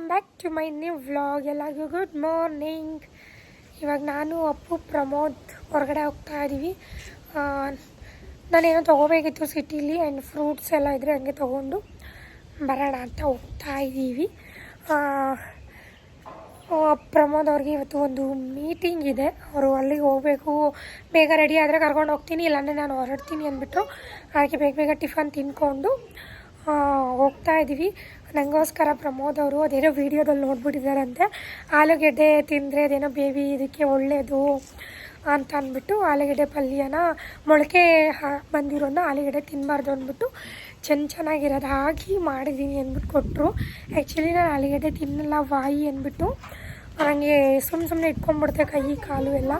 Welcome back to my new vlog ಎಲ್ಲರಿಗೂ good morning ಇವಾಗ ನಾನು ಅಪ್ಪು, ಪ್ರಮೋದ್ ಹೊರಗಡೆ ಹೋಗ್ತಾ ಇದ್ದೀವಿ ನಾನೇನೋ ತೊಗೋಬೇಕಿತ್ತು ಸಿಟೀಲಿ ಆ್ಯಂಡ್ ಫ್ರೂಟ್ಸ್ ಎಲ್ಲ ಇದ್ದರೆ ಹಂಗೆ ತೊಗೊಂಡು ಬರೋಣ ಅಂತ ಹೋಗ್ತಾ ಇದ್ದೀವಿ ಪ್ರಮೋದ್ ಅವ್ರಿಗೆ ಇವತ್ತು ಒಂದು ಮೀಟಿಂಗ್ ಇದೆ. ಅವರು ಅಲ್ಲಿಗೆ ಹೋಗಬೇಕು. ಬೇಗ ರೆಡಿ ಆದರೆ ಕರ್ಕೊಂಡು ಹೋಗ್ತೀನಿ. ಇಲ್ಲಾಂದರೆ ನಾನು ಹೊರಡ್ತೀನಿ ಅಂದ್ಬಿಟ್ಟು. ಅದಕ್ಕೆ ಬೇಗ ಬೇಗ ಟಿಫನ್ ತಿನ್ಕೊಂಡು ಹೋಗ್ತಾ ಇದ್ದೀವಿ ನನಗೋಸ್ಕರ ಪ್ರಮೋದ್ ಅವರು ಅದೇನೋ ವೀಡಿಯೋದಲ್ಲಿ ನೋಡ್ಬಿಟ್ಟಿದ್ದಾರಂತೆ. ಆಲೂಗೆಡ್ಡೆ ತಿಂದರೆ ಅದೇನೋ ಬೇಬಿ ಇದಕ್ಕೆ ಒಳ್ಳೆಯದು ಅಂತ ಅಂದ್ಬಿಟ್ಟು ಆಲೂಗೆಡ್ಡೆ ಪಲ್ಯನ ಮೊಳಕೆ ಹಾ ಬಂದಿರೋದನ್ನ ಆಲೂಗೆಡ್ಡೆ ತಿನ್ನಬಾರ್ದು ಅಂದ್ಬಿಟ್ಟು ಚೆನ್ನ ಚೆನ್ನಾಗಿರೋದು ಹಾಕಿ ಮಾಡಿದ್ದೀನಿ ಅಂದ್ಬಿಟ್ಟು ಕೊಟ್ಟರು ಆ್ಯಕ್ಚುಲಿ ನಾನು ಆಲೂಗೆಡ್ಡೆ ತಿನ್ನಲ್ಲ ವಾಯಿ ಅಂದ್ಬಿಟ್ಟು. ನನಗೆ ಸುಮ್ಮನೆ ಸುಮ್ಮನೆ ಇಟ್ಕೊಂಡ್ಬಿಡ್ತೆ ಕೈ, ಕಾಲು ಎಲ್ಲ.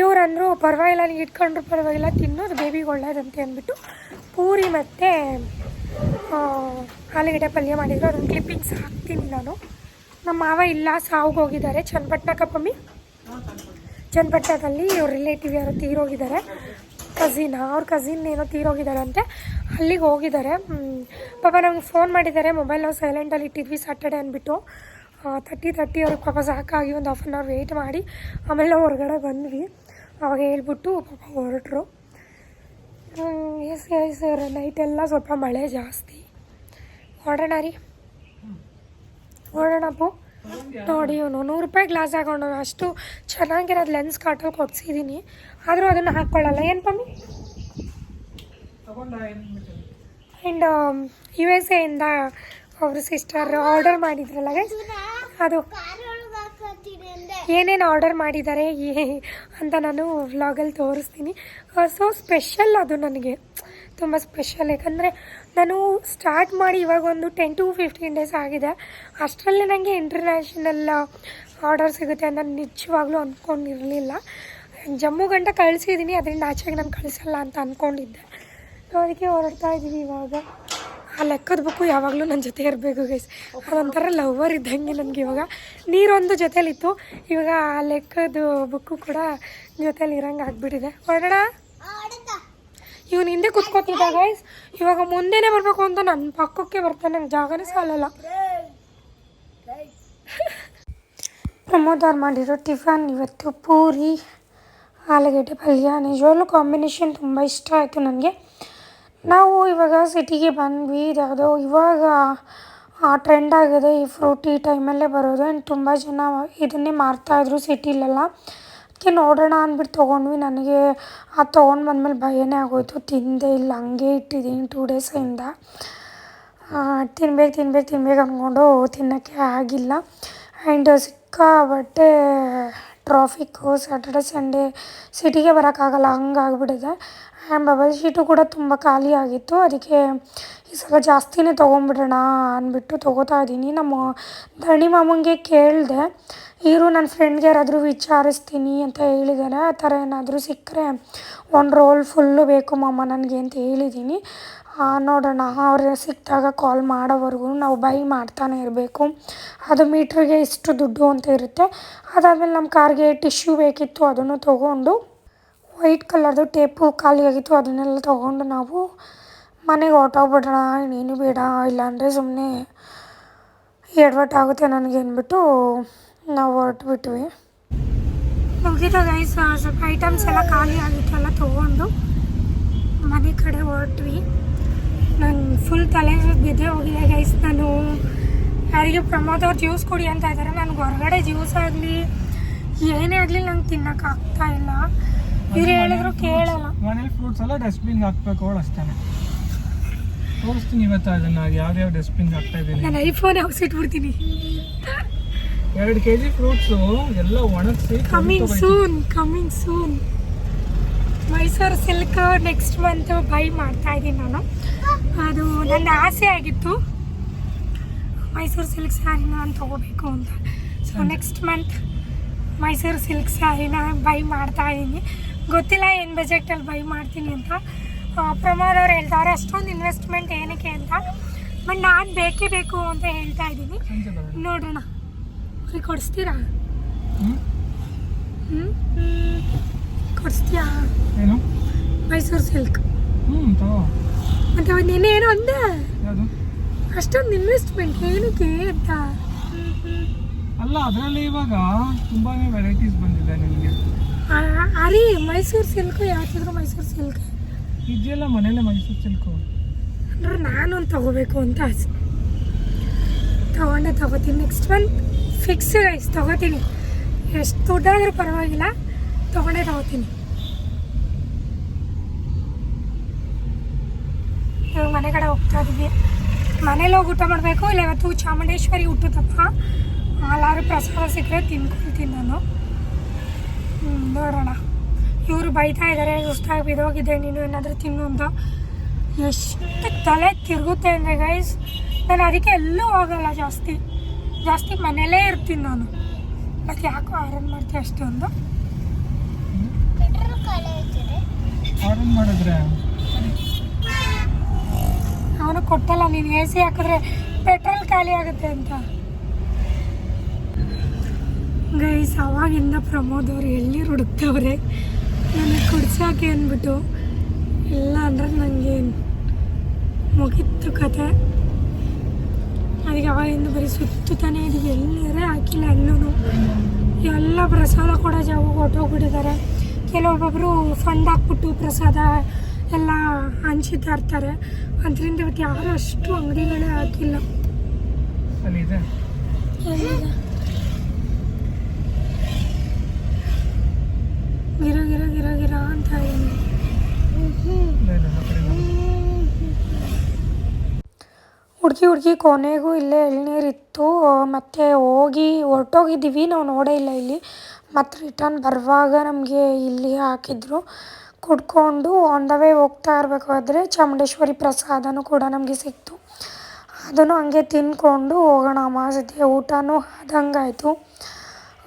ಇವ್ರು ಅಂದರು ಪರವಾಗಿಲ್ಲ ನೀವು ಇಟ್ಕೊಂಡ್ರು ಪರವಾಗಿಲ್ಲ, ತಿನ್ನೋದು ಬೇಬಿಗೆ ಒಳ್ಳೇದಂತೆ ಅಂದ್ಬಿಟ್ಟು ಪೂರಿ ಮತ್ತು ಆಲೂಗಡ್ಡೆ ಪಲ್ಯ ಮಾಡಿದ್ರು. ಅದನ್ನು ಕ್ಲಿಪ್ಪಿಂಗ್ಸ್ ಹಾಕ್ತೀನಿ ನಾನು. ನಮ್ಮ ಮಾವ ಇಲ್ಲ, ಸಾವ್ಗೆ ಹೋಗಿದ್ದಾರೆ. ಚನ್ನಪಟ್ಟಣ ಕಪ್ಪಮ್ಮಿ ಚನ್ನಪಟ್ಟಣದಲ್ಲಿ ಇವ್ರ ರಿಲೇಟಿವ್ ಯಾರೋ ತೀರೋಗಿದ್ದಾರೆ. ಕಝಿನ್ ಅವ್ರ ಕಝಿನ್ ಏನೋ ತೀರೋಗಿದ್ದಾರಂತೆ. ಅಲ್ಲಿಗೆ ಹೋಗಿದ್ದಾರೆ. ಪಾಪ ನಮ್ಗೆ ಫೋನ್ ಮಾಡಿದ್ದಾರೆ. ಮೊಬೈಲ್ ನಾವು ಸೈಲೆಂಟಲ್ಲಿ ಇಟ್ಟಿದ್ವಿ ಸ್ಯಾಟರ್ಡೆ ಅಂದ್ಬಿಟ್ಟು ತರ್ಟಿ ತರ್ಟಿ ಅವ್ರಿಗೆ ಪಾಪ ಸಾಕಾಗಿ ಒಂದು ಹಾಫ್ ಆನ್ ಅವರ್ ವೆಯ್ಟ್ ಮಾಡಿ. ಆಮೇಲೆ ನಾವು ಹೊರಗಡೆ ಬಂದ್ವಿ. ಅವಾಗ ಹೇಳ್ಬಿಟ್ಟು ಪಾಪ ಹೊರಟ್ರು. ಎಸ್ ಎಸ್ ನೈಟೆಲ್ಲ ಸ್ವಲ್ಪ ಮಳೆ ಜಾಸ್ತಿ. ಹೊರಡೋಣ ರೀ. ಹೊಡೋಣಪ್ಪ ನೋಡಿ ಇವನು ನೂರು ರೂಪಾಯಿ ಗ್ಲಾಸ್ ಹಾಕೊಂಡು ಅಷ್ಟು ಚೆನ್ನಾಗಿರೋದು ಲೆನ್ಸ್ ಕಾಟಲ್ಲಿ ಕೊಡ್ಸಿದ್ದೀನಿ ಆದರೂ ಅದನ್ನು ಹಾಕ್ಕೊಳ್ಳಲ್ಲ ಏನು ಪಮ್ಮಿ? ಆ್ಯಂಡ್ ಯು ಎಸ್ ಎಯಿಂದ ಅವ್ರ ಸಿಸ್ಟರ್ ಆರ್ಡರ್ ಮಾಡಿದ್ರಲ್ಲ ಗೈಸ್ ಅದು ಏನೇನು ಆರ್ಡರ್ ಮಾಡಿದ್ದಾರೆ ಏ ಅಂತ ನಾನು ವ್ಲಾಗಲ್ಲಿ ತೋರಿಸ್ತೀನಿ. ಸೊ ಸ್ಪೆಷಲ್ ಅದು ನನಗೆ. ತುಂಬ ಸ್ಪೆಷಲ್. ಯಾಕಂದರೆ ನಾನು ಸ್ಟಾರ್ಟ್ ಮಾಡಿ ಇವಾಗ ಒಂದು ಟೆನ್ ಟು ಫಿಫ್ಟೀನ್ ಡೇಸ್ ಆಗಿದೆ. ಅಷ್ಟರಲ್ಲೇ ನನಗೆ ಇಂಟರ್ನ್ಯಾಷನಲ್ ಆರ್ಡರ್ ಸಿಗುತ್ತೆ ಅಂತ ನಿಜವಾಗ್ಲೂ ಅಂದ್ಕೊಂಡಿರಲಿಲ್ಲ ಜಮ್ಮು ಗಂಟ ಕಳಿಸಿದ್ದೀನಿ ಅದರಿಂದ ಆಚೆಗೆ ನಾನು ಕಳಿಸಲ್ಲ ಅಂತ ಅಂದ್ಕೊಂಡಿದ್ದೆ ಸೊ ಅದಕ್ಕೆ ಹೊರಡ್ತಾ ಇದ್ದೀವಿ ಇವಾಗ. ಆ ಲೆಕ್ಕದ ಬುಕ್ಕು ಯಾವಾಗಲೂ ನನ್ನ ಜೊತೆ ಇರಬೇಕು ಗೈಸ್ ಅದೊಂಥರ ಲವರ್ ಇದ್ದಂಗೆ ನನಗೆ ಇವಾಗ. ನೀರೊಂದು ಜೊತೇಲಿತ್ತು. ಇವಾಗ ಆ ಲೆಕ್ಕದ ಬುಕ್ಕು ಕೂಡ ಜೊತೇಲಿ ಇರಂಗೆ ಆಗಿಬಿಟ್ಟಿದೆ ಹೊರಡ ಇವನು ಹಿಂದೆ ಕುತ್ಕೋತಿದ್ದ ಗೈಸ್ ಇವಾಗ ಮುಂದೆನೇ ಬರಬೇಕು ಅಂತ ನನ್ನ ಪಕ್ಕಕ್ಕೆ ಬರ್ತಾನೆ. ನಂಗೆ ಜಾಗನೇ ಸಾಲಲ್ಲ. ಪ್ರಮೋದ್ ಅವ್ರು ಮಾಡಿರೋ ಟಿಫನ್ ಇವತ್ತು ಪೂರಿ, ಆಲೂಗಡ್ಡೆ ಪಲ್ಯ, ನಿಜವಾಗ್ಲೂ ಕಾಂಬಿನೇಷನ್ ತುಂಬ ಇಷ್ಟ ಆಯಿತು ನನಗೆ. ನಾವು ಇವಾಗ ಸಿಟಿಗೆ ಬಂದ್ವಿ. ಇದ್ಯಾವುದೋ ಇವಾಗ ಟ್ರೆಂಡ್ ಆಗಿದೆ. ಈ ಫ್ರೂಟಿ ಟೈಮಲ್ಲೇ ಬರೋದು. ಆ್ಯಂಡ್ ತುಂಬ ಜನ ಇದನ್ನೇ ಮಾರ್ತಾಯಿದ್ರು ಸಿಟಿಲೆಲ್ಲ ಅದಕ್ಕೆ ನೋಡೋಣ ಅಂದ್ಬಿಟ್ಟು ತೊಗೊಂಡ್ವಿ. ನನಗೆ ಅದು ತೊಗೊಂಡು ಬಂದಮೇಲೆ ಭಯನೇ ಆಗೋಯಿತು. ತಿಂದೇ ಇಲ್ಲ, ಹಂಗೆ ಇಟ್ಟಿದ್ದೀನಿ ಟೂ ಡೇಸಿಂದ ತಿನ್ಬೇಕು ತಿನ್ಬೇಕು ತಿನ್ಬೇಕು ಅಂದ್ಕೊಂಡು ತಿನ್ನೋಕ್ಕೆ ಆಗಿಲ್ಲ. ಆ್ಯಂಡ್ ಸಿಕ್ಕಾಬಟ್ಟೆ ಟ್ರಾಫಿಕ್ಕು ಸ್ಯಾಟರ್ಡೆ ಸಂಡೇ ಸಿಟಿಗೆ ಬರೋಕ್ಕಾಗಲ್ಲ, ಹಂಗಾಗ್ಬಿಟ್ಟಿದೆ. ಆ್ಯಂಡ್ ಬಬಲ್ ಶೀಟು ಕೂಡ ತುಂಬ ಖಾಲಿ ಆಗಿತ್ತು ಅದಕ್ಕೆ ಈ ಸಲ ಜಾಸ್ತಿನೇ ತೊಗೊಂಬಿಡೋಣ ಅಂದ್ಬಿಟ್ಟು ತೊಗೋತಾ ಇದ್ದೀನಿ. ನಮ್ಮ ಧಣಿ ಮಾಮಂಗೆ ಕೇಳಿದೆ ಇವರು ನನ್ನ ಫ್ರೆಂಡ್ಗೆ ಯಾರಾದರೂ ವಿಚಾರಿಸ್ತೀನಿ ಅಂತ ಹೇಳಿದ್ದಾರೆ ಆ ಥರ ಏನಾದರೂ ಸಿಕ್ಕರೆ ಒಂದು ರೋಲ್ ಫುಲ್ಲು ಬೇಕು ಮಾಮ ನನಗೆ ಅಂತ ಹೇಳಿದ್ದೀನಿ ನೋಡೋಣ. ಅವ್ರು ಸಿಕ್ಕಿದಾಗ ಕಾಲ್ ಮಾಡೋವರೆಗೂ ನಾವು ಬೈ ಮಾಡ್ತಾನೆ ಇರಬೇಕು. ಅದು ಮೀಟ್ರಿಗೆ ಇಷ್ಟು ದುಡ್ಡು ಅಂತ ಇರುತ್ತೆ. ಅದಾದಮೇಲೆ ನಮ್ಮ ಕಾರ್ಗೆ ಟಿಶ್ಯೂ ಬೇಕಿತ್ತು ಅದನ್ನು ತೊಗೊಂಡು ವೈಟ್ ಕಲರ್ದು ಟೇಪು ಖಾಲಿಯಾಗಿತ್ತು ಅದನ್ನೆಲ್ಲ ತೊಗೊಂಡು ನಾವು ಮನೆಗೆ ಹೊರ್ಟೋಗ್ಬಿಡೋಣ ಇನ್ನೇನು ಬೇಡ, ಇಲ್ಲಾಂದರೆ ಸುಮ್ಮನೆ ಎಡವಟ್ಟಾಗುತ್ತೆ ನನಗೆ ಅಂದ್ಬಿಟ್ಟು ನಾವು ಹೊರಟ್ಬಿಟ್ವಿ ಮುಗಿದ ಗೈಸ್ ಸ್ವಲ್ಪ ಐಟಮ್ಸ್ ಎಲ್ಲ ಖಾಲಿ ಆಗಿತ್ತು ಎಲ್ಲ ತೊಗೊಂಡು ಮನೆ ಕಡೆ ಹೊರಟ್ವಿ. ನಾನು ಫುಲ್ ತಲೆ ಬಿದ್ದೆ ಹೋಗಿದೆ ಗೈಸ್ ನಾನು ಯಾರಿಗೆ ಪ್ರಮೋದ್ ಅವ್ರು ಜ್ಯೂಸ್ ಕುಡಿ ಅಂತ ಇದ್ದಾರೆ ನನಗೆ ಹೊರಗಡೆ ಜ್ಯೂಸ್ ಆಗಲಿ, ಏನೇ ಆಗಲಿ ನಂಗೆ ತಿನ್ನಕ್ಕೆ ಆಗ್ತಾ ಇಲ್ಲ. ಇವ್ರು ಹೇಳಿದ್ರು ಕೇಳಲ್ಲ. ಮನೇಲಿ ಫ್ರೂಟ್ಸ್ ಎಲ್ಲ ಡಸ್ಟ್ಬಿನ್ ಹಾಕ್ಬೇಕು ಅವಳು ಅಷ್ಟೇ ತೋರಿಸ್ತೀನಿ ಇವತ್ತು ಅದನ್ನ ಯಾವ್ಯಾವ ಡಸ್ಟ್ಬಿನ್ ಹಾಕ್ತಾ ಇದ್ದೀನಿ. ನಾನು ಐಫೋನ್ ಹಾಕ್ಸಿಟ್ಬಿಡ್ತೀನಿ ಎರಡು ಕೆ ಜಿ ಫ್ರೂಟ್ಸು ಎಲ್ಲ ಒಣಗಿಸಿ coming soon coming soon Mysore silk next month buy ಮಾಡ್ತಾ ಇದ್ದೀನಿ ನಾನು. ಅದು ನನ್ನ ಆಸೆ ಆಗಿತ್ತು. ಮೈಸೂರು ಸಿಲ್ಕ್ ಸ್ಯಾರಿನ ನಾನು ತೊಗೋಬೇಕು ಅಂತ. So next month Mysore silk ಸ್ಯಾರಿನ buy ಮಾಡ್ತಾ ಇದ್ದೀನಿ. ಗೊತ್ತಿಲ್ಲ ಏನು ಬಜೆಟಲ್ಲಿ ಬೈ ಮಾಡ್ತೀನಿ ಅಂತ. ಪ್ರಮೋದ್ ಅವ್ರು ಹೇಳ್ತಾರೆ ಅಷ್ಟೊಂದು ಇನ್ವೆಸ್ಟ್ಮೆಂಟ್ ಏನಕ್ಕೆ ಅಂತ ಬಟ್ ನಾನು ಬೇಕೇ ಬೇಕು ಅಂತ ಹೇಳ್ತಾ ಇದ್ದೀನಿ. ನೋಡೋಣ. ಅವ್ರಿಗೆ ಕೊಡಿಸ್ತೀರಾ? ಹ್ಞೂ ಕೊಡಿಸ್ತೀಯಾ? ಏನು? ಮೈಸೂರು ಸಿಲ್ಕ್. ಮತ್ತೆ ಅವತ್ತು ನಿನ್ನೆ ಏನೋ ಅಂದೆ? ಅಷ್ಟೊಂದು ಇನ್ವೆಸ್ಟ್ಮೆಂಟ್ ಏನಕ್ಕೆ ಅಂತ. ಅಲ್ಲ ಅದರಲ್ಲಿ ಇವಾಗ ತುಂಬಾನೇ ವೆರೈಟೀಸ್ ಬಂದಿದೆ ನಿಮಗೆ ಅರಿ ಮೈಸೂರು ಸಿಲ್ಕ್ ಯಾಕಿದ್ರು ಮೈಸೂರು ಸಿಲ್ಕ್. ಇದೆಯಲ್ಲ ಮನೇಲೆ ಮೈಸೂರು ಸಿಲ್ಕು. ಅಂದ್ರೆ ನಾನೊಂದು ತಗೋಬೇಕು ಅಂತ ಆಸೆ. ತಗೊಂಡೆ, ತಗೋತೀನಿ. ನೆಕ್ಸ್ಟ್ ಮಂತ್ ಫಿಕ್ಸ್ ರೈಸ್ ತಗೋತೀನಿ. ಎಷ್ಟು ದುಡ್ಡಾದರೂ ಪರವಾಗಿಲ್ಲ. ತಗೊಂಡೆ, ತಗೋತೀನಿ. ಇವಾಗ ಮನೆ ಕಡೆ ಹೋಗ್ತಾ ಇದ್ದೀವಿ. ಮನೇಲಿ ಹೋಗಿ ಊಟ ಮಾಡಬೇಕು? ಇಲ್ಲ ಇವತ್ತು ಚಾಮುಂಡೇಶ್ವರಿ ಹುಟ್ಟುತ್ತಪ್ಪ? ಎಲ್ಲರೂ ಪ್ರಸಾದ ಸಿಕ್ಕರೆ ತಿನ್ಕೊಳ್ತೀನಿ ನಾನು. ನೋಡೋಣ. ಇವರು ಬೈತಾ ಇದ್ದಾರೆ ಸುಸ್ತಾಗಿ ಬಿದ್ದೋಗಿದ್ದೆ ನೀನು ಏನಾದರೂ ತಿನ್ನು ಅಂತ. ಎಷ್ಟು ತಲೆ ತಿರುಗುತ್ತೆ ಅಂದರೆ ಗೈಸ್ ನಾನು ಅದಕ್ಕೆ ಎಲ್ಲೂ ಹೋಗಲ್ಲ ಜಾಸ್ತಿ. ಜಾಸ್ತಿ ಮನೇಲೇ ಇರ್ತೀನಿ ನಾನು. ಮತ್ತು ಯಾಕೋ ಆರನ್ ಮಾಡ್ತೀವಿ ಅಷ್ಟೊಂದು ಅವನು ಕೊಟ್ಟಲ್ಲ ನೀನು ಎ ಸಿ ಹಾಕಿದ್ರೆ ಪೆಟ್ರೋಲ್ ಖಾಲಿ ಆಗುತ್ತೆ ಅಂತ. ಗೈಸ್ ಅವಾಗಿಂದ ಪ್ರಮೋದ್ ಅವ್ರು ಎಲ್ಲಿ ಹುಡುಕ್ತವ್ರೆ? ನನಗೆ ಕುಡ್ಸೋಕೆ ಅಂದ್ಬಿಟ್ಟು ಇಲ್ಲ ಅಂದ್ರೆ ನನಗೆ ಮುಗಿತ್ತು ಕತೆ. ಅದಕ್ಕೆ ಅವಾಗಿಂದ ಬರೀ ಸುತ್ತಾನೆ ಇದೀವಿ. ಎಲ್ಲರೇ ಹಾಕಿಲ್ಲ ಎಲ್ಲೂ ಎಲ್ಲ ಪ್ರಸಾದ ಕೂಡ ಜಾಗ ಹೊಟ್ಟೋಗ್ಬಿಟ್ಟಿದ್ದಾರೆ ಕೆಲವೊಬ್ಬೊಬ್ಬರು ಫಂಡ್ ಹಾಕ್ಬಿಟ್ಟು ಪ್ರಸಾದ ಎಲ್ಲ ಹಂಚಿತಾ ಇರ್ತಾರೆ. ಅದರಿಂದ ಇವತ್ತು ಯಾರು ಅಷ್ಟು ಅಂಗಡಿಗಳೇ ಹಾಕಿಲ್ಲ ಅಲ್ಲಿ ಇದೆ ಎಲ್ಲಿದೆ? ಗಿರ ಗಿರ ಗಿರ ಗಿರ ಅಂತ ಇದೆ. ಇಲ್ಲ, ಇಲ್ಲ, ಆ ಕಡೆ ನೋಡಿ. ಹುಡುಗಿ ಹುಡುಗಿ, ಕೊನೆಗೂ ಇಲ್ಲೇ ಎಳ್ನೀರಿತ್ತು. ಮತ್ತೆ ಹೋಗಿ ಹೊರಟೋಗಿದ್ದೀವಿ, ನಾವು ನೋಡೇ ಇಲ್ಲ ಇಲ್ಲಿ. ಮತ್ತು ರಿಟರ್ನ್ ಬರುವಾಗ ನಮಗೆ ಇಲ್ಲಿ ಹಾಕಿದ್ರು. ಕುಡ್ಕೊಂಡು ಆನ್ ದ ವೇ ಹೋಗ್ತಾ ಇರಬೇಕಾದ್ರೆ ಚಾಮುಂಡೇಶ್ವರಿ ಪ್ರಸಾದನೂ ಕೂಡ ನಮಗೆ ಸಿಕ್ತು. ಅದನ್ನು ಹಂಗೆ ತಿಂದ್ಕೊಂಡು ಹೋಗೋಣ ಅಮಾಸಿದ್ದೆ ಊಟನೂ ಆದಂಗಾಯಿತು.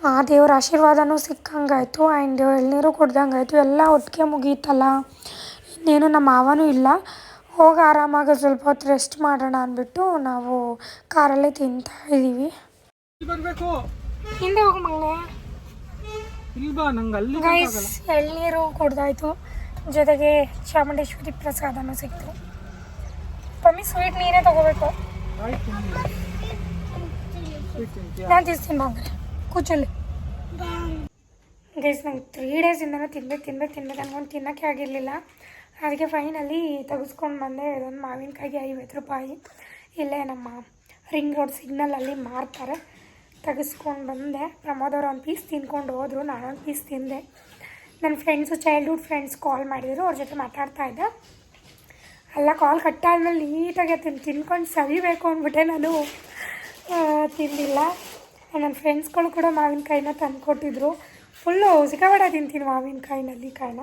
ಆ ದೇವ್ರ ಆಶೀರ್ವಾದನೂ ಸಿಕ್ಕಂಗಾಯಿತು ಆ್ಯಂಡ್ ಎಳ್ನೀರು ಕುಡ್ದಂಗಾಯಿತು ಎಲ್ಲ ಒಟ್ಟಿಗೆ ಮುಗೀತಲ್ಲ. ಇನ್ನೇನು ನಮ್ಮ ಮಾವನೂ ಇಲ್ಲ. ಹೋಗಿ ಆರಾಮಾಗಿ ಸ್ವಲ್ಪ ಹೊತ್ತು ರೆಸ್ಟ್ ಮಾಡೋಣ ಅಂದ್ಬಿಟ್ಟು ನಾವು ಕಾರಲ್ಲೇ ತಿಂತಾ ಇದ್ದೀವಿ ಹಿಂದೆ ಹೋಗಿ ಗೈಸ್ ಎಳ್ನೀರು ಕುಡ್ದಾಯ್ತು. ಜೊತೆಗೆ ಚಾಮುಂಡೇಶ್ವರಿ ಪ್ರಸಾದನೂ ಸಿಕ್ತು. ಪಮ್ಮಿ ಸ್ವೀಟ್ ನೀರೇ ತಗೋಬೇಕು. ನಾನು ತಿಂತೀನಿ ಕೂಚಲ್ಲಿ. ಗೈಸ್ ನಂಗೆ ತ್ರೀ ಡೇಸಿಂದನೂ ತಿನ್ಬೇಕು ತಿನ್ಬೇಕು ತಿನ್ಬೇಕು ಅನ್ಕೊಂಡು ತಿನ್ನೋಕ್ಕೆ ಆಗಿರಲಿಲ್ಲ. ಅದಕ್ಕೆ ಫೈನಲಿ ತೆಗೆಸ್ಕೊಂಡು ಬಂದೆ. ಇದೊಂದು ಮಾವಿನಕಾಯಿಗೆ ಐವತ್ತು ರೂಪಾಯಿ. ಇಲ್ಲೇ ನಮ್ಮ ರಿಂಗ್ ರೋಡ್ ಸಿಗ್ನಲಲ್ಲಿ ಮಾರ್ತಾರೆ. ತೆಗೆಸ್ಕೊಂಡು ಬಂದೆ. ಪ್ರಮೋದ್ ಅವ್ರು ಒಂದು ಪೀಸ್ ತಿನ್ಕೊಂಡು ಹೋದರು. ನಾನೊಂದು ಪೀಸ್ ತಿಂದೆ. ನನ್ನ ಫ್ರೆಂಡ್ಸು ಚೈಲ್ಡ್ಹುಡ್ ಫ್ರೆಂಡ್ಸ್ ಕಾಲ್ ಮಾಡಿದರು. ಅವ್ರ ಜೊತೆ ಮಾತಾಡ್ತಾ ಇದ್ದೆ. ಅಲ್ಲ ಕಾಲ್ ಕಟ್ಟಾದ್ಮೇಲೆ ನೀಟಾಗಿ ತಿನ್, ತಿನ್ಕೊಂಡು ಸವಿಬೇಕು ಅಂದ್ಬಿಟ್ಟೆ ನಾನು. ತಿಂದಿಲ್ಲ. ನನ್ನ ಫ್ರೆಂಡ್ಸ್ಗಳು ಕೂಡ ಮಾವಿನಕಾಯಿನ ತಂದುಕೊಟ್ಟಿದ್ರು. ಫುಲ್ಲು ಸಿಕ್ಕಾಪಟ್ಟೆ ತಿಂತೀನಿ ಮಾವಿನಕಾಯಿ ನಲ್ಲಿಕಾಯಿನ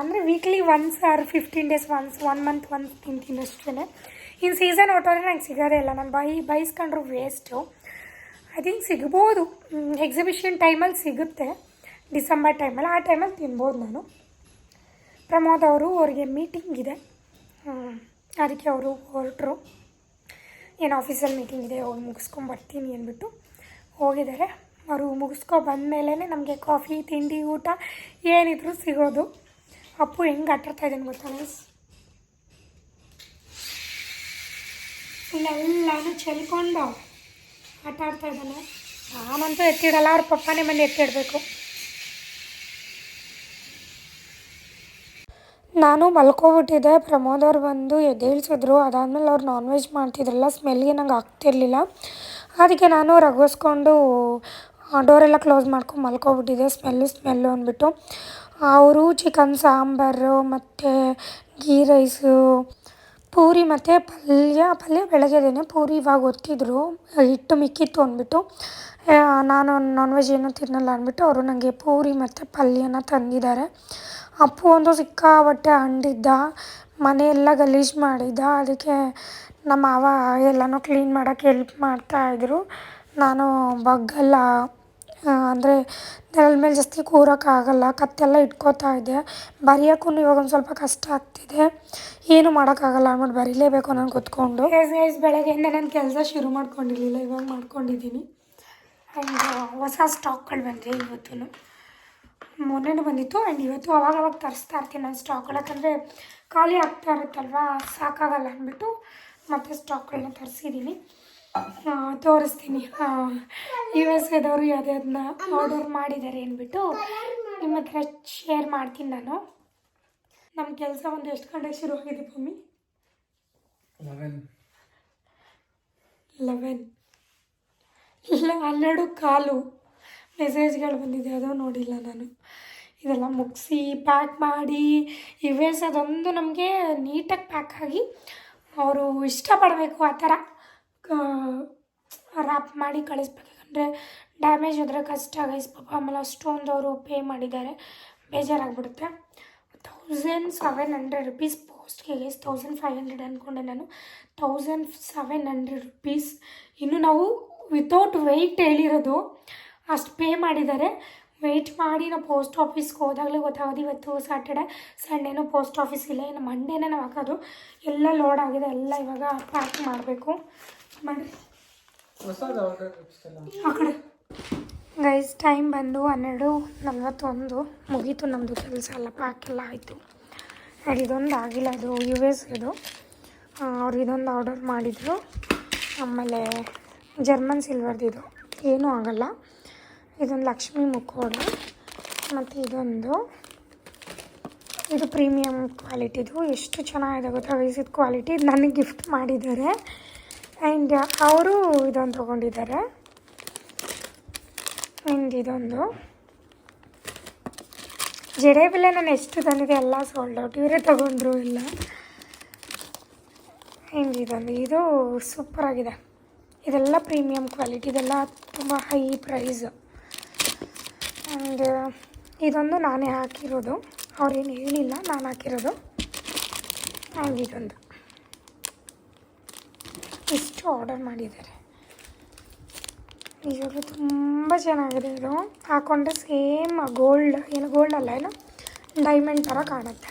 ಅಂದರೆ weekly once or fifteen days once one month once ತಿಂತೀನಿ ಅಷ್ಟೇ ಇನ್ನು ಸೀಸನ್ ಹೊಟ್ಟೋದ್ರೆ ನಂಗೆ ಸಿಗೋದೇ ಇಲ್ಲ, ನಾನು ಬೈ, ಬೈಸ್ಕೊಂಡ್ರು ವೇಸ್ಟು ಐ ಥಿಂಕ್ ಸಿಗ್ಬೋದು. ಎಕ್ಸಿಬಿಷನ್ ಟೈಮಲ್ಲಿ ಸಿಗುತ್ತೆ. ಡಿಸೆಂಬರ್ ಟೈಮಲ್ಲಿ ಆ ಟೈಮಲ್ಲಿ ತಿನ್ಬೋದು ನಾನು. ಪ್ರಮೋದ್ ಅವರು ಅವ್ರಿಗೆ ಮೀಟಿಂಗ್ ಇದೆ. ಅದಕ್ಕೆ ಅವರು ಹೊರಟರು. ಏನು ಆಫೀಸಲ್ಲಿ ಮೀಟಿಂಗ್ ಇದೆ, ಹೋಗಿ ಮುಗಿಸ್ಕೊಂಡು ಬರ್ತೀನಿ ಅಂದ್ಬಿಟ್ಟು ಹೋಗಿದ್ದಾರೆ. ಅವರು ಮುಗಿಸ್ಕೊ ಬಂದಮೇಲೆ ನಮಗೆ ಕಾಫಿ, ತಿಂಡಿ, ಊಟ ಏನಿದ್ರು ಸಿಗೋದು. ಅಪ್ಪು ಹೆಂಗೆ ಆಟಾಡ್ತಾ ಇದ್ದಾನೆ ಗೊತ್ತಾ ಇಲ್ಲ ಎಲ್ಲಾನು ಚೆಲ್ಕೊಂಡು ಆಟ ಆಡ್ತಾ ಇದ್ದಾನೆ. ನಾನಂತೂ ಎತ್ತಿಡಲ್ಲ, ಅವ್ರ ಪಪ್ಪನೇ ಬಂದು ಎತ್ತಿಡಬೇಕು. ನಾನು ಮಲ್ಕೊಬಿಟ್ಟಿದ್ದೆ, ಪ್ರಮೋದ್ ಅವ್ರು ಬಂದು ಎದ್ದೇಳಿಸಿದ್ರು. ಅದಾದಮೇಲೆ ಅವ್ರು ನಾನ್ ವೆಜ್ ಮಾಡ್ತಿದ್ರಲ್ಲ ಸ್ಮೆಲ್ಗೆ ನಂಗೆ ಆಗ್ತಿರ್ಲಿಲ್ಲ. ಅದಕ್ಕೆ ನಾನು ರಗಿಸ್ಕೊಂಡು ಡೋರೆಲ್ಲ ಕ್ಲೋಸ್ ಮಾಡ್ಕೊಂಡು ಮಲ್ಕೊಬಿಟ್ಟಿದ್ದೆ ಸ್ಮೆಲ್ಲು ಸ್ಮೆಲ್ಲು ಅಂದ್ಬಿಟ್ಟು. ಅವರು ಚಿಕನ್ ಸಾಂಬಾರು ಮತ್ತು ಗೀ ರೈಸು ಪೂರಿ ಮತ್ತು ಪಲ್ಯ ಪಲ್ಯ ಬೆಳಗ್ಗೆದೇನೆ ಪೂರಿ ಇವಾಗ ಒತ್ತಿದ್ರು. ಹಿಟ್ಟು ಮಿಕ್ಕಿತ್ತು ಅಂದ್ಬಿಟ್ಟು. ನಾನು ನಾನ್ ವೆಜ್ ಏನೂ ತಿನ್ನಲ್ಲ ಅಂದ್ಬಿಟ್ಟು ಅವರು ನನಗೆ ಪೂರಿ ಮತ್ತು ಪಲ್ಯನ ತಂದಿದ್ದಾರೆ. ಅಪ್ಪು ಒಂದು ಸಿಕ್ಕಾಬಟ್ಟೆ ಹಂಡಿದ್ದ ಮನೆಯೆಲ್ಲ ಗಲೀಜು ಮಾಡಿದ್ದ. ಅದಕ್ಕೆ ನಮ್ಮ ಮಾವ ಎಲ್ಲನೂ ಕ್ಲೀನ್ ಮಾಡೋಕ್ಕೆ ಹೆಲ್ಪ್ ಮಾಡ್ತಾಯಿದ್ರು ನಾನು ಬಗ್ಗಲ್ಲ. ಅಂದರೆ ನೆಲದ ಮೇಲೆ ಜಾಸ್ತಿ ಕೂರೋಕ್ಕಾಗಲ್ಲ ಕತ್ತೆಲ್ಲ ಇಟ್ಕೋತಾ ಇದೆ. ಬರೆಯೋಕ್ಕೂ ಇವಾಗ ಒಂದು ಸ್ವಲ್ಪ ಕಷ್ಟ ಆಗ್ತಿದೆ. ಏನು ಮಾಡೋಕ್ಕಾಗಲ್ಲ ಅಂದ್ಬಿಟ್ಟು ಬರೀಲೇಬೇಕು ನಾನು ಕೂತ್ಕೊಂಡು. ಬೆಳಗ್ಗೆಯಿಂದ ನಾನು ಕೆಲಸ ಶುರು ಮಾಡ್ಕೊಂಡಿರಲಿಲ್ಲ, ಇವಾಗ ಮಾಡ್ಕೊಂಡಿದ್ದೀನಿ. ಆ್ಯಂಡ್ ಹೊಸ ಸ್ಟಾಕ್ಗಳು ಬಂದಿದೆ ಇವತ್ತು ಮೊನ್ನೆನೂ ಬಂದಿತ್ತು ಆ್ಯಂಡ್ ಇವತ್ತು ಅವಾಗ ಅವಾಗ ತರಿಸ್ತಾ ಇರ್ತೀನಿ ನಾನು ಸ್ಟಾಕ್ಗಳು ಯಾಕಂದರೆ ಖಾಲಿ ಆಗ್ತಾ ಇರುತ್ತಲ್ವಾ, ಸಾಕಾಗಲ್ಲ ಅಂದ್ಬಿಟ್ಟು ಮತ್ತೆ ಸ್ಟಾಕ್ಗಳನ್ನ ತರಿಸಿದ್ದೀನಿ. ತೋರಿಸ್ತೀನಿ. ಯು ಎಸ್ ಎದವರು ಯಾವುದನ್ನ ಆರ್ಡರ್ ಮಾಡಿದ್ದಾರೆ ಅಂದ್ಬಿಟ್ಟು ನಿಮ್ಮ ಹತ್ರ ಶೇರ್ ಮಾಡ್ತೀನಿ ನಾನು. ನಮ್ಮ ಕೆಲಸ ಒಂದು ಎಷ್ಟು ಗಂಟೆಗೆ ಶುರು ಆಗಿದೆ ಭೂಮಿ? ಲೆವೆನ್ ಲೆವೆನ್ ಇಲ್ಲ ಹನ್ನೆರಡು ಕಾಲು ಮೆಸೇಜ್ಗಳು ಬಂದಿದೆ ಅದು ನೋಡಿಲ್ಲ ನಾನು. ಇದೆಲ್ಲ ಮುಗಿಸಿ ಪ್ಯಾಕ್ ಮಾಡಿ ಇವೇಸ್ ಅದೊಂದು ನಮಗೆ ನೀಟಾಗಿ ಪ್ಯಾಕ್ ಆಗಿ ಅವರು ಇಷ್ಟಪಡಬೇಕು ಆ ಥರ. ರ್ಯಾಪ್ ಮಾಡಿ ಕಳಿಸ್ಬೇಕಂದ್ರೆ ಡ್ಯಾಮೇಜ್ ಆದರೆ ಕಷ್ಟ ಗೈಸ್ ಪಾಪ ಆಮೇಲೆ ಅಷ್ಟೊಂದು ಅವರು ಪೇ ಮಾಡಿದ್ದಾರೆ. ಬೇಜಾರಾಗ್ಬಿಡುತ್ತೆ. ತೌಸಂಡ್ ಸೆವೆನ್ ಹಂಡ್ರೆಡ್ ರುಪೀಸ್ ಪೋಸ್ಟ್ಗೆ ಗೈಸ್ ತೌಸಂಡ್ ಫೈವ್ ಹಂಡ್ರೆಡ್ ಅಂದ್ಕೊಂಡೆ ನಾನು. ತೌಸಂಡ್ ಸೆವೆನ್ ಹಂಡ್ರೆಡ್ ರುಪೀಸ್ ಇನ್ನು ನಾವು ವಿತೌಟ್ ವೆಯ್ಟ್ ಹೇಳಿರೋದು ಅಷ್ಟು ಪೇ ಮಾಡಿದ್ದಾರೆ. ವೆಯ್ಟ್ ಮಾಡಿ ನಾವು ಪೋಸ್ಟ್ ಆಫೀಸ್ಗೆ ಹೋದಾಗಲೇ ಗೊತ್ತಾಗೋದು ಇವತ್ತು ಸ್ಯಾಟರ್ಡೆ ಸಂಡೇನೂ ಪೋಸ್ಟ್ ಆಫೀಸ್ ಇಲ್ಲ. ಇನ್ನು ಮಂಡೇನೇ ನಾವು ಹಾಕೋದು. ಎಲ್ಲ ಲೋಡ್ ಆಗಿದೆ. ಎಲ್ಲ ಇವಾಗ ಪ್ಯಾಕ್ ಮಾಡಬೇಕು. ಮಾಡಿ. ಹೊಸದು ಆರ್ಡರ್ ಆ ಕಡೆ. ಗೈಸ್ ಟೈಮ್ ಬಂದು ಹನ್ನೆರಡು ನಲ್ವತ್ತೊಂದು. ಮುಗೀತು ನಮ್ಮದು ಕೆಲಸ ಎಲ್ಲ ಪ್ಯಾಕ್ ಎಲ್ಲ ಆಯಿತು. ಆ್ಯಂಡ್ ಇದೊಂದು ಆಗಿಲ್ಲ ಅದು ಯು ಎಸ್ ಇದು. ಅವ್ರು ಇದೊಂದು ಆರ್ಡರ್ ಮಾಡಿದರು. ಆಮೇಲೆ ಜರ್ಮನ್ ಸಿಲ್ವರ್ದಿದು ಏನೂ ಆಗಲ್ಲ. ಇದೊಂದು ಲಕ್ಷ್ಮಿ ಮುಖೋಡ ಮತ್ತು ಇದೊಂದು ಇದು ಪ್ರೀಮಿಯಮ್ ಕ್ವಾಲಿಟಿದು ಎಷ್ಟು ಚೆನ್ನಾಗಿದೆ ಗೊತ್ತಾ ಇದು ಕ್ವಾಲಿಟಿ ನನಗೆ ಗಿಫ್ಟ್ ಮಾಡಿದ್ದಾರೆ. ಆ್ಯಂಡ್ ಅವರು ಇದೊಂದು ತೊಗೊಂಡಿದ್ದಾರೆ. ಆ್ಯಂಡ್ ಇದೊಂದು. ಜಡೆ ಬೆಲೆ ನಾನು ಎಷ್ಟು ತಂದಿದೆ ಎಲ್ಲ ಸೋಲ್ಡ್ ಔಟ್ ಇವರೇ ತೊಗೊಂಡ್ರು ಎಲ್ಲ. ಆ್ಯಂಡ್ ಇದೊಂದು. ಇದು ಸೂಪರ್ ಆಗಿದೆ. ಇದೆಲ್ಲ ಪ್ರೀಮಿಯಮ್ ಕ್ವಾಲಿಟಿ ಇದೆಲ್ಲ ತುಂಬ ಹೈ ಪ್ರೈಸು ಆ್ಯಂಡ್ ಇದೊಂದು ನಾನೇ ಹಾಕಿರೋದು. ಅವ್ರೇನು ಹೇಳಿಲ್ಲ, ನಾನು ಹಾಕಿರೋದು. ಆ್ಯಂಡ್ ಇದೊಂದು. ಇಷ್ಟು ಆರ್ಡರ್ ಮಾಡಿದ್ದಾರೆ? ನಿಜವಾಗ್ಲೂ ತುಂಬ ಚೆನ್ನಾಗಿದೆ ಇದು. ಹಾಕೊಂಡ್ರೆ ಸೇಮ್ ಗೋಲ್ಡ್, ಏನು ಗೋಲ್ಡ್ ಅಲ್ಲ ಏನು ಡೈಮಂಡ್ ಥರ ಕಾಣುತ್ತೆ.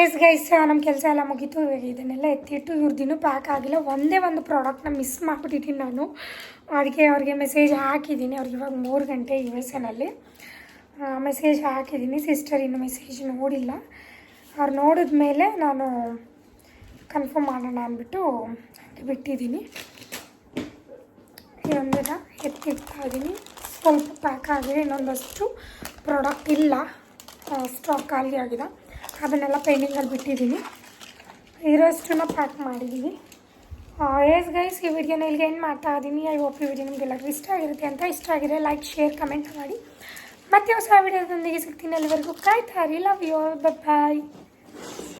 ಎಸ್ ಗೈಸ್ ನಮ್ಮ ಕೆಲಸ ಎಲ್ಲ ಮುಗೀತು. ಇವಾಗ ಇದನ್ನೆಲ್ಲ ಎತ್ತಿಟ್ಟು ಇವ್ರದಿನ್ನೂ ಪ್ಯಾಕ್ ಆಗಿಲ್ಲ. ಒಂದೇ ಒಂದು ಪ್ರಾಡಕ್ಟ್ನ ಮಿಸ್ ಮಾಡಿಬಿಟ್ಟಿದ್ದೀನಿ ನಾನು. ಅದಕ್ಕೆ ಅವ್ರಿಗೆ ಮೆಸೇಜ್ ಹಾಕಿದ್ದೀನಿ. ಅವ್ರಿಗೆ ಇವಾಗ ಮೂರು ಗಂಟೆ ಯು ಎಸ್ ಎನಲ್ಲಿ ಮೆಸೇಜ್ ಹಾಕಿದ್ದೀನಿ. ಸಿಸ್ಟರ್ ಇನ್ನು ಮೆಸೇಜ್ ನೋಡಿಲ್ಲ. ಅವ್ರು ನೋಡಿದ ಮೇಲೆ ನಾನು ಕನ್ಫರ್ಮ್ ಮಾಡೋಣ ಅಂದ್ಬಿಟ್ಟು ಹಾಗೆ ಬಿಟ್ಟಿದ್ದೀನಿ ಇದೊಂದನ್ನ ಎತ್ತಿಡ್ತಾ ಇದ್ದೀನಿ. ಸ್ವಲ್ಪ ಪ್ಯಾಕ್ ಆಗಿದೆ, ಇನ್ನೊಂದಷ್ಟು ಪ್ರಾಡಕ್ಟ್ ಇಲ್ಲ. ಸ್ಟಾಕ್ ಖಾಲಿ ಆಗಿದೆ. ಅದನ್ನೆಲ್ಲ ಪೇಂಟಿಂಗಲ್ಲಿ ಬಿಟ್ಟಿದ್ದೀನಿ. ಇರೋಷ್ಟನ್ನ ಪ್ಯಾಕ್ ಮಾಡಿದ್ದೀನಿ. ಎಸ್ ಗೈಸ್ ಈ ವಿಡಿಯೋನ ಇಲ್ಲಿಗೆ ಏನು ಮಾಡ್ತಾ ಇದ್ದೀನಿ. ಐ ಹೋಪ್ ಈ ವಿಡಿಯೋ ನಿಮಗೆಲ್ಲರಿಗೂ ಇಷ್ಟ ಆಗಿರುತ್ತೆ ಅಂತ ಇಷ್ಟ ಆಗಿದೆ. ಲೈಕ್ ಶೇರ್ ಕಮೆಂಟ್ ಮಾಡಿ. ಮತ್ತೆ ಹೊಸ ವಿಡಿಯೋದೊಂದಿಗೆ ಸಿಗ್ತೀನಿ ಅಲ್ಲಿವರೆಗೂ. ಕಾಯ್ತಾ ಇರಿ. Love you bye